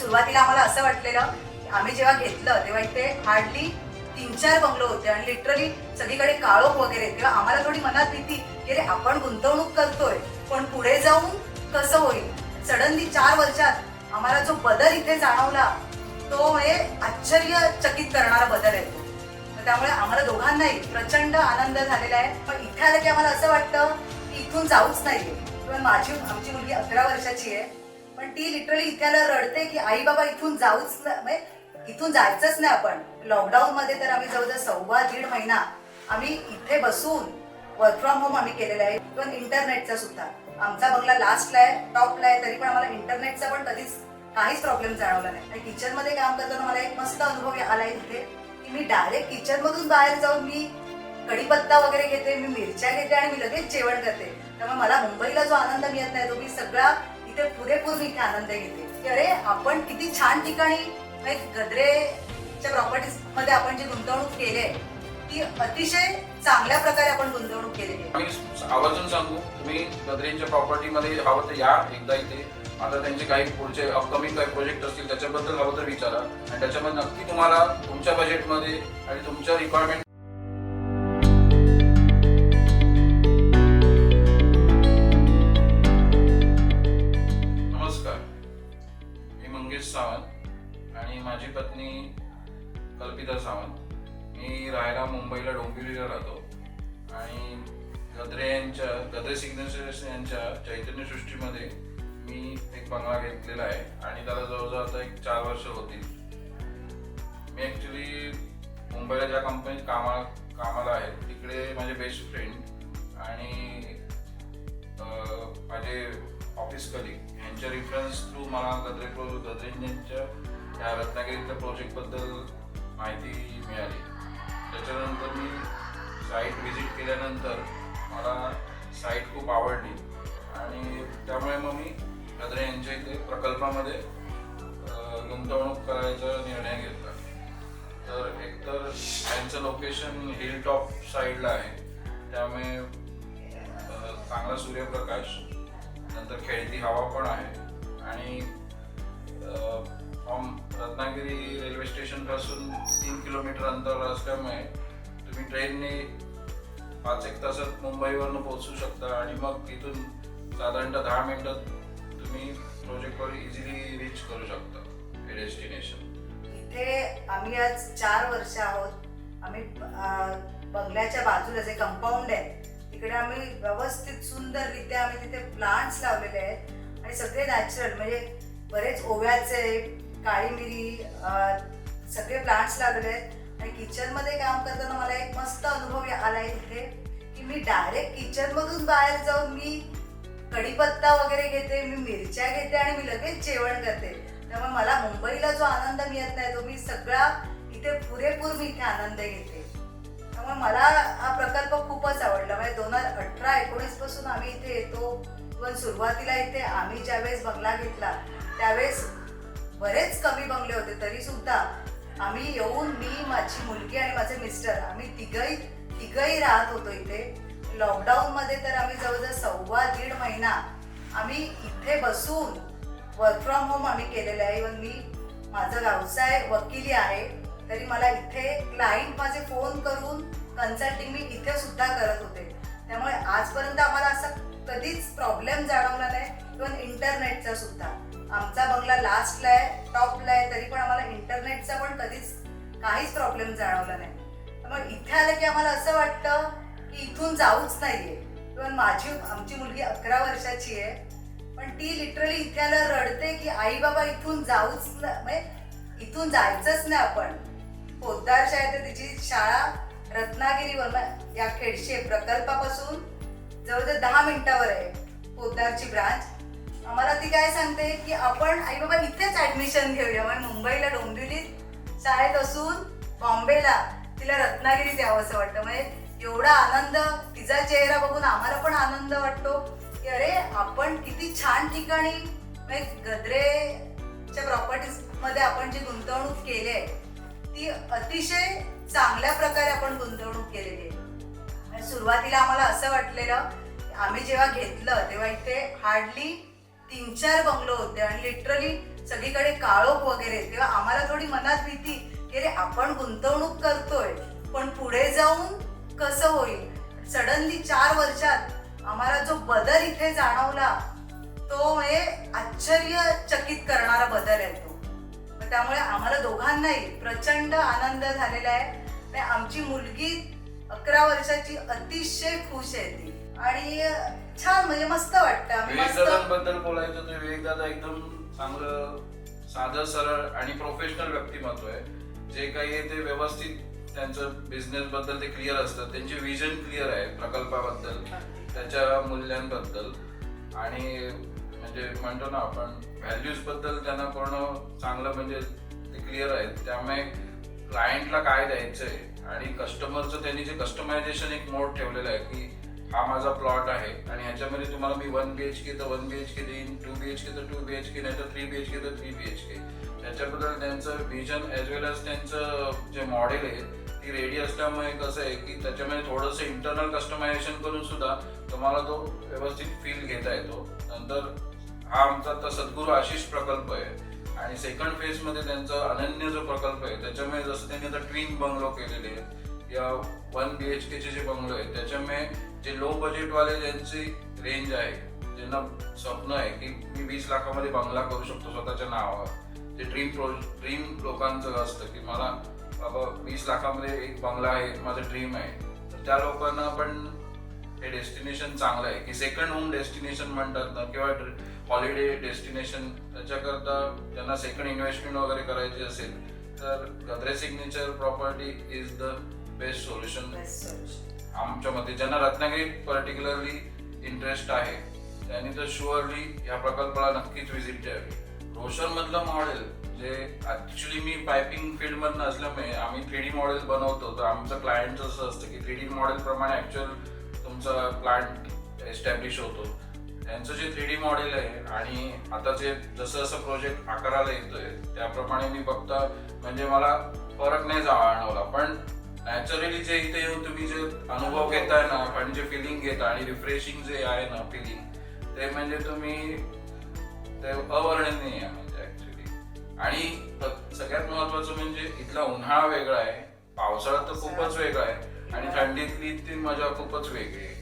सुरुवातीला आम्हाला असं वाटलेलं की आम्ही जेव्हा घेतलं तेव्हा इथे हार्डली तीन चार बंगलो होते आणि लिटरली सगळीकडे काळोख वगैरे. तेव्हा आम्हाला थोडी मनात भीती की अरे आपण गुंतवणूक करतोय पण पुढे जाऊन कसं होईल? सडनली चार वर्षात आम्हाला जो बदल इथे जाणवला तो म्हणजे आश्चर्यचकित करणारा बदल आहे तर त्यामुळे आम्हाला दोघांनाही प्रचंड आनंद झालेला आहे. पण इथे आलं की आम्हाला असं वाटतं की इथून जाऊच नाही पण माझी आमची मुलगी अकरा वर्षाची आहे. पण ती लिटरली इतक्याला रडते की आई बाबा इथून जाऊच नाही म्हणजे इथून जायचंच नाही आपण. लॉकडाऊन मध्ये तर आम्ही जवळजवळ सव्वा दीड महिना आम्ही इथे बसून वर्क फ्रॉम होम आम्ही केलेलं आहे. इव्हन इंटरनेटचा सुद्धा. आमचा बंगला लास्टला आहे टॉपला आहे तरी पण आम्हाला इंटरनेटचा पण कधीच काहीच प्रॉब्लेम जाणवला नाही. आणि किचनमध्ये काम करताना मला एक मस्त अनुभव आला आहे तिथे की मी डायरेक्ट किचनमधून बाहेर जाऊन मी कढीपत्ता वगैरे घेते मी मिरच्या घेते आणि मी लगेच जेवण करते. त्यामुळे मला मुंबईला जो आनंद मिळत नाही तो मी सगळा इथे पुरेपूर मी इथे आनंद घेते. की अरे आपण किती छान ठिकाणी गद्रेच्या प्रॉपर्टीजमध्ये आपण जी गुंतवणूक केली आहे ती अतिशय चांगल्या प्रकारे आपण गुंतवणूक केलेली आहे. आम्ही आवर्जून सांगू तुम्ही गद्रेंच्या प्रॉपर्टीमध्ये हवं तर या एकदा इथे. आता त्यांचे काही पुढचे अपकमिंग काही प्रोजेक्ट असतील त्याच्याबद्दल हवं तर विचारा. आणि त्याच्यामध्ये नक्की तुम्हाला तुमच्या बजेटमध्ये आणि तुमच्या रिक्वायरमेंट मुंबईला डोंबिवलीला राहतो. आणि गद्रे यांच्या गद्रे सिग्नेचर्स यांच्या चैतन्य सृष्टीमध्ये मी एक बंगला घेतलेला आहे आणि त्याला जवळजवळ आता एक चार वर्ष होतील. मी ॲक्च्युली मुंबईला ज्या कंपनीत कामा कामाला आहे तिकडे माझे बेस्ट फ्रेंड आणि माझे ऑफिस कलिग यांच्या रेफरन्स थ्रू मला गद्रे प्रो गद्रे यांच्या या रत्नागिरीतल्या प्रोजेक्टबद्दल माहिती मिळाली. त्याच्यानंतर मी साईट व्हिजिट केल्यानंतर मला साईट खूप आवडली. आणि त्यामुळे मग मी अद्रे यांच्या इथे प्रकल्पामध्ये गुंतवणूक करायचा निर्णय घेतला. तर एकतर यांचं लोकेशन हिल टॉप साईडला आहे. त्यामुळे चांगला सूर्यप्रकाश नंतर खेळती हवा पण आहे. आणि रत्नागिरी रेल्वे स्टेशनपासून तीन किलोमीटर अंतरावर असल्यामुळे तुम्ही ट्रेनने पाच एक तासात मुंबईवरनं पोहोचू शकता आणि मग तिथून साधारणतः दहा मिनिटात तुम्ही प्रोजेक्टवर इझिली रीच करू शकता हे डेस्टिनेशन इथे आम्ही आज चार वर्ष आहोत. आम्ही बंगल्याच्या बाजूला जे कंपाऊंड आहे तिकडे आम्ही व्यवस्थित सुंदररित्या आम्ही तिथे प्लांट्स लावलेले आहेत. आणि सगळे नॅचरल म्हणजे बरेच ओव्याचे काळी मिरी सगळे प्लांट्स लागले आहेत. आणि किचनमध्ये काम करताना मला एक मस्त अनुभव आला आहे तिथे की मी डायरेक्ट किचनमधून बाहेर जाऊन मी कढीपत्ता वगैरे घेते मी मिरच्या घेते आणि मी लगेच जेवण करते. त्यामुळे मला मुंबईला जो आनंद मिळत नाही तो मी सगळा इथे पुरेपूर मी इथे आनंद घेते. त्यामुळे मला हा प्रकल्प खूपच आवडला. म्हणजे दोन हजार अठरा एकोणीसपासून आम्ही इथे येतो. पण सुरुवातीला इथे आम्ही ज्यावेळेस बंगला घेतला त्यावेळेस बरेच कमी बंगले होते तरी सुद्धा आम्ही येऊन मी माझी मुलगी आणि माझे मिस्टर आम्ही तिघही तिघही राहत होतो इथे. लॉकडाऊन मध्ये तर आम्ही जवळजवळ सव्वा दीड महिना आम्ही इथे बसून वर्क फ्रॉम होम आम्ही केलेलं आहे. इव्हन मी माझा व्यवसाय वकिली आहे तरी मला इथे क्लायंट माझे फोन करून कन्सल्टिंग मी इथे सुद्धा करत होते. त्यामुळे आजपर्यंत आम्हाला असा कधीच प्रॉब्लेम जाणवला नाही. इव्हन इंटरनेटचा सुद्धा. आमचा बंगला लास्टला आहे टॉपला आहे तरी पण आम्हाला इंटरनेटचा पण कधीच काहीच प्रॉब्लेम जाणवला नाही. मग इथे आलं की आम्हाला असं वाटतं की इथून जाऊच नाहीये. पण माझी आमची मुलगी अकरा वर्षाची आहे पण ती लिटरली इथे आलं रडते की आई बाबा इथून जाऊच म्हणजे इथून जायचंच नाही आपण. पोद्दार शाळेत तिची शाळा रत्नागिरीवर या खेडशे प्रकल्पापासून जवळजवळ दहा मिनिटावर आहे पोद्दारची ब्रांच आम्हाला ती काय सांगते की आपण आई बाबा इथेच ऍडमिशन घेऊया. म्हणजे मुंबईला डोंबिवलीत शाळेत असून बॉम्बेला तिला रत्नागिरीत यावं असं वाटतं. म्हणजे एवढा आनंद तिचा चेहरा बघून आम्हाला पण आनंद वाटतो की अरे आपण किती छान ठिकाणी म्हणजे गद्रेच्या प्रॉपर्टीजमध्ये आपण जी गुंतवणूक केली आहे ती अतिशय चांगल्या प्रकारे आपण गुंतवणूक केलेली आहे. सुरुवातीला आम्हाला असं वाटलेलं आम्ही जेव्हा घेतलं तेव्हा इथे हार्डली तीन चार बंगलो होते आणि लिटरली सगळीकडे काळोख वगैरे. तेव्हा आम्हाला थोडी मनात भीती की अरे आपण गुंतवणूक करतोय पण पुढे जाऊन कसं होईल? सडनली चार वर्षात आम्हाला जो बदल इथे जाणवला तो म्हणजे आश्चर्यचकित करणारा बदल आहे तो. त्यामुळे आम्हाला दोघांनाही प्रचंड आनंद झालेला आहे. आमची मुलगी अकरा वर्षाची अतिशय खुश आहे ती. आणि छान म्हणजे मस्त वाटतं. आम्ही मस्त विवेकदादांबद्दल बोलायचं तर विवेकदादा एकदम चांगलं साधं सरळ आणि प्रोफेशनल व्यक्तिमत्व आहे. जे काही आहे ते व्यवस्थित त्यांचं बिझनेस बद्दल ते क्लिअर असतं. त्यांची विजन क्लिअर आहे प्रकल्पाबद्दल त्याच्या मूल्यांबद्दल. आणि म्हणजे म्हणतो ना आपण व्हॅल्यूजबद्दल त्यांना पूर्ण चांगलं म्हणजे ते क्लिअर आहेत. त्यामुळे क्लायंटला काय द्यायचंय आणि कस्टमरचं त्यांनी जे कस्टमायझेशन एक मोड ठेवलेलं आहे की हा माझा प्लॉट आहे. आणि ह्याच्यामध्ये तुम्हाला मी वन बी एच के तर वन बी एच के देईन टू बी एच के तर टू बी एच के नाही तर थ्री बी एच के तर थ्री बी एच के त्याच्याबद्दल त्यांचं विजन एज वेल एज त्यांचं जे मॉडेल आहे ती रेडी असल्यामुळे कसं आहे की त्याच्यामध्ये थोडंसं इंटरनल कस्टमायझेशन करून सुद्धा तुम्हाला तो व्यवस्थित फील घेता येतो. नंतर हा आमचा आता सद्गुरू आशिष प्रकल्प आहे. आणि सेकंड फेजमध्ये त्यांचा अनन्य जो प्रकल्प आहे त्याच्यामुळे जसं त्यांनी आता ट्विन बंगलो केलेले आहेत या वन बी एच केचे जे बंगलो आहेत त्याच्यामुळे जे लो बजेटवाले ज्यांची रेंज आहे ज्यांना स्वप्न आहे की मी वीस लाखामध्ये बंगला करू शकतो स्वतःच्या नावावर जे ड्रीम प्रो ड्रीम लोकांचं असतं की मला बाबा वीस लाखामध्ये एक बंगला आहे माझं ड्रीम आहे. तर त्या लोकांना पण हे डेस्टिनेशन चांगलं आहे की सेकंड होम डेस्टिनेशन म्हणतात ना किंवा हॉलिडे डेस्टिनेशन त्याच्याकरता ज्यांना सेकंड इन्व्हेस्टमेंट वगैरे करायची असेल तर Gadre signature property is the best solution आमच्या मते ज्यांना रत्नागिरीत पर्टिक्युलरली इंटरेस्ट आहे त्यांनी तर शुअरली या प्रकल्पाला नक्कीच व्हिजिट द्यावी. रोशन मधलं मॉडेल जे ऍक्च्युली मी पायपिंग फील्ड मधून असल्यामुळे आम्ही थ्री डी मॉडेल बनवतो तर आमचं क्लायंट असं असतं की थ्री डी मॉडेल प्रमाणे ऍक्च्युअल तुमचा प्लांट एस्टॅब्लिश होतो. त्यांचं जे थ्री डी मॉडेल आहे आणि आता जे जसं जसं प्रोजेक्ट आकाराला येतोय त्याप्रमाणे मी बघता म्हणजे मला फरक नाही जाणवला. पण नॅचरली जे इथे येऊन तुम्ही जे अनुभव घेताय ना आणि जे फिलिंग घेता आणि रिफ्रेशिंग जे आहे ना फिलिंग ते म्हणजे तुम्ही ते अवर्णनीय म्हणजे ऍक्च्युली आणि सगळ्यात महत्वाचं म्हणजे इथला उन्हाळा वेगळा आहे पावसाळा तर खूपच वेगळा आहे आणि थंडीतली ती मजा खूपच वेगळी आहे.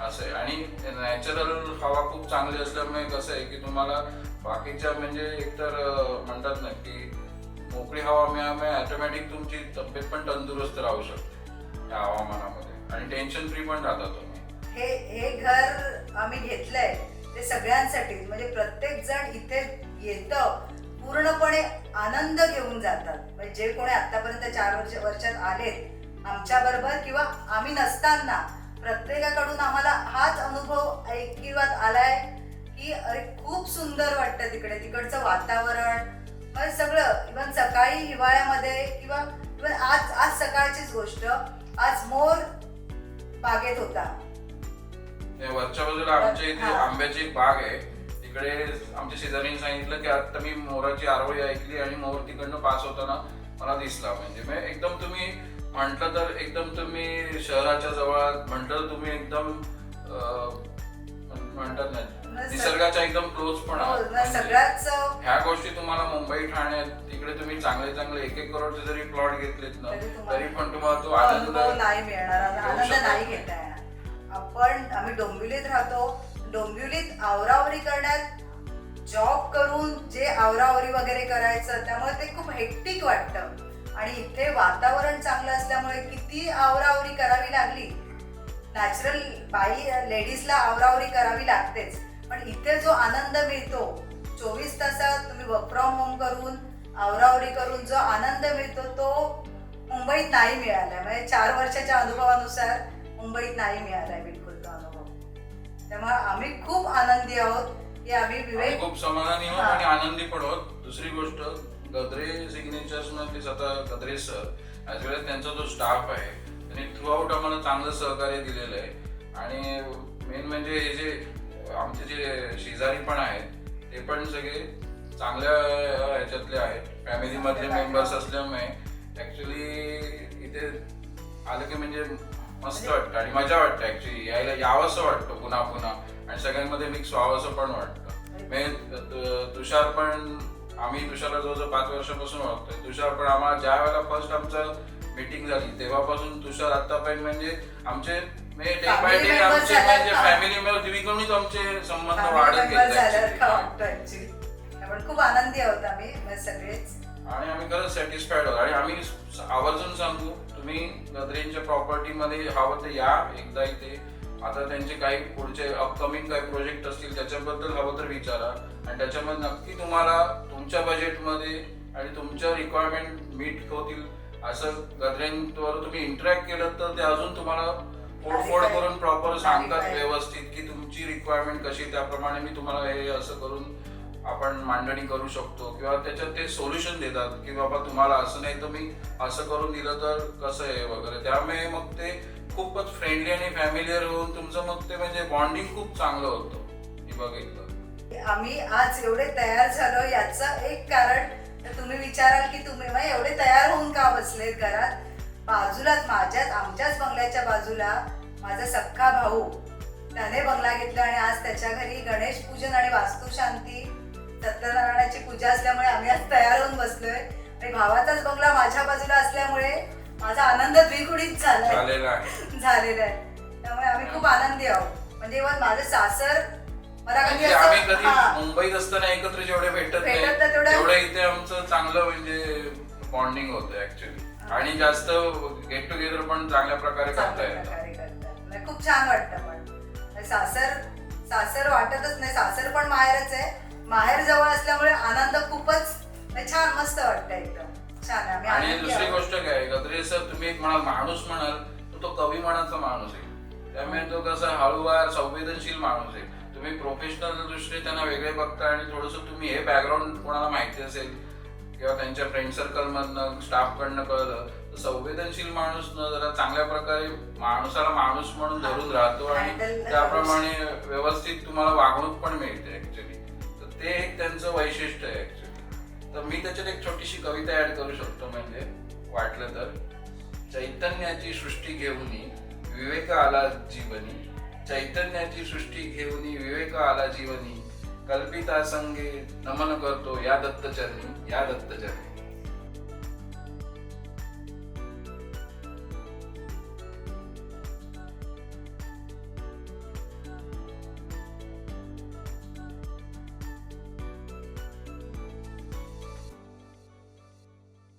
असं आहे. आणि नॅचरल हवा खूप चांगली असल्यामुळे कसं आहे की तुम्हाला बाकीच्या म्हणजे एकतर म्हणतात ना की मोकळी हवा मिळाल्यामुळे ऑटोमॅटिक तुमची तब्येत पण तंदुरुस्त राहू शकते या हवामानामध्ये. आणि टेन्शन फ्री पण राहता तुम्ही. हे हे घर आम्ही घेतलंय ते सगळ्यांसाठी. म्हणजे प्रत्येक जण इथे येतं पूर्णपणे आनंद घेऊन जातात. म्हणजे जे कोणी आतापर्यंत चार वर्ष वर्षात आलेत आमच्या बरोबर किंवा आम्ही नसताना प्रत्येकाकडून आम्हाला हाच अनुभव ऐकिवात आलाय की अरे खूप सुंदर वाटतं तिकडे. तिकडचं वातावरण म्हणजे सगळं इव्हन सकाळी हिवाळ्यामध्ये किंवा इव्हन आज आज सकाळचीच गोष्ट आज मोर बागेत होता. वरच्या बाजूला आमच्या इथे. आंब्याची बाग आहे. तिकडे आमच्या शेजारीने सांगितलं की आता मी मोराची आरोळी ऐकली आणि मोर तिकडनं पास होताना मला दिसला. म्हणजे मग एकदम तुम्ही म्हटलं तर एकदम तुम्ही शहराच्या जवळ म्हटलं तुम्ही एकदम म्हणतात ना निसर्गाच्या एकदम क्लोज पण हो, सगळ्याच ह्या गोष्टी तुम्हाला मुंबई ठाण्यात तिकडे तुम्ही चांगले चांगले एक एक करोडचे जरी प्लॉट घेतलेत ना तरी पण तुम्हाला तो आनंद नाही मिळणार. आनंद नाही नाही. घेता येणार. आपण आम्ही डोंबिवलीत राहतो. डोंबिवलीत आवरावरी करण्यात जॉब करून जे आवरावरी वगैरे करायचं त्यामुळे ते खूप हेक्टिक वाटतं. आणि इथे वातावरण चांगलं असल्यामुळे किती आवरावरी करावी लागली? नॅचरल बाई लेडीजला आवरावरी करावी लागतेच. पण इथे जो आनंद मिळतो चोवीस तासात तुम्ही वर्क फ्रॉम होम करून आवरावरी करून जो आनंद मिळतो तो मुंबईत नाही मिळाला म्हणजे चार वर्षाच्या अनुभवानुसार मुंबईत नाही मिळालाय बिलकुल तो अनुभव. त्यामुळे आम्ही खूप आनंदी आहोत. की आम्ही विवेक खूप समाधानी आहोत. आणि आनंदी पण आहोत. दुसरी गोष्ट गद्रे सिग्नेचर्स मधले स्वतः गद्रे सर वेल त्यांचा जो स्टाफ आहे त्यांनी थ्रू आउट आम्हाला चांगलं सहकार्य दिलेलं आहे. आणि मेन म्हणजे हे जे आमचे जे शेजारी पण आहेत ते पण सगळे चांगल्या ह्याच्यातले आहेत. फॅमिली मधले मेंबर्स असल्यामुळे ऍक्च्युली इथे आलं की म्हणजे मस्त वाटतं आणि मजा वाटतं ऍक्च्युली यायला यावंसं वाटतं पुन्हा पुन्हा. आणि सगळ्यांमध्ये मिक्स व्हावंसं पण वाटतं. म्हणजे तु- तुषार पण आम्ही तुषारला जवळजवळ पाच वर्षापासून ओळखतोय. तुषार पण आम्हाला ज्या वेळेला फर्स्ट आमचं मीटिंग झाली. तेव्हापासून तुषार आतापर्यंत म्हणजे आमचे म्हणजे day by Family day member आमचे झाल्यात म्हणजे का? फॅमिली मेंबर द्विगुणित आमचे संबंध वाढत गेले आपण खूप आनंदी आहोत आम्ही म्हणजे सगळेच. आणि आम्ही खरंच सॅटिस्फाईड आहोत. आणि आम्ही आवर्जून सांगू तुम्ही गदरेंच्या प्रॉपर्टीमध्ये हवं तर या एकदा इथे. आता त्यांचे काही पुढचे अपकमिंग काही प्रोजेक्ट असतील त्याच्याबद्दल हवं तर विचारा. आणि त्याच्यामध्ये नक्की तुम्हाला तुमच्या बजेटमध्ये आणि तुमच्या रिक्वायरमेंट मीट होतील. असं गदरेंवर तुम्ही इंटरॅक्ट केलं तर ते अजून तुम्हाला फोडफोड. करून प्रॉपर सांगतात. व्यवस्थित की तुमची रिक्वायरमेंट कशी त्याप्रमाणे मी तुम्हाला हे असं करून आपण मांडणी करू शकतो किंवा त्याच्यात ते सोल्युशन देतात की बाबा तुम्हाला असं नाही तर मी असं करून दिलं तर कसं आहे वगैरे त्यामुळे मग ते खूपच फ्रेंडली आणि फॅमिलियर होऊन तुमचं मग ते म्हणजे बॉन्डिंग खूप चांगलं होतं मी बघितलं आम्ही आज एवढे तयार झालो याचं एक कारण तर तुम्ही विचाराल की तुम्ही म्हणजे एवढे तयार होऊन का बसलेत घरात? बाजूलाच माझ्याच आमच्याच बंगल्याच्या बाजूला माझा सख्खा भाऊ. त्याने बंगला घेतला आणि आज त्याच्या घरी गणेश पूजन आणि वास्तुशांती सत्यनारायणाची पूजा असल्यामुळे आम्ही आज तयार होऊन बसलोय. आणि भावाचाच बंगला माझ्या बाजूला असल्यामुळे माझा आनंद द्विगुणित झालाय. झालेलं आहे. झालेलं आहे. त्यामुळे आम्ही खूप आनंदी आहोत. म्हणजे इव्हन माझं सासर मला कधी म्हणजे आम्ही असं कधी हा, मुंबईत असताना एकत्र जेवढे भेटत भेटत नाही नाही तेवढं- तेवढं इथे आमचं चांगलं म्हणजे बॉन्डिंग होतं ऍक्च्युली. आणि जास्त गेट टुगेदर पण चांगल्या प्रकारे करता चांगल्या येतं. प्रकारे करतात म्हणजे खूप छान वाटतं पण. म्हणजे सासर सासर वाटतच नाही. सासर पण माहेरच आहे. माहेर जवळ असल्यामुळे आनंद खूपच म्हणजे छान मस्त वाटतं एकदम. छान आहे. आम्ही आणि आनंदी दुसरी आहोत. गोष्ट काय गद्रे सर तुम्ही एक म्हणाल माणूस म्हणाल तर तो कवी मनाचा माणूस आहे. त्यामुळे तो कसा हळूवार संवेदनशील माणूस आहे. तुम्ही प्रोफेशनल दृष्टीने त्यांना वेगळे बघता आणि थोडस तुम्ही हे बॅकग्राऊंड कोणाला माहिती असेल किंवा त्यांच्या फ्रेंड सर्कल मधनं स्टाफ कडनं कळलं तर संवेदनशील माणूस न जरा चांगल्या प्रकारे माणूसाला माणूस म्हणून धरून राहतो आणि त्याप्रमाणे व्यवस्थित तुम्हाला वागणूक पण मिळते ऍक्च्युली तर ते एक त्यांचं वैशिष्ट्य आहे ऍक्च्युली तर मी त्याच्यात एक छोटीशी कविता ऍड करू शकतो म्हणजे वाटलं तर चैतन्याची सृष्टी घेऊनी विवेक आला जीवनी चैतन्याची सृष्टी घेऊनी विवेक आला जीवनी कल्पिता संगे नमन करतो या दत्तचरणी या दत्तचरणी.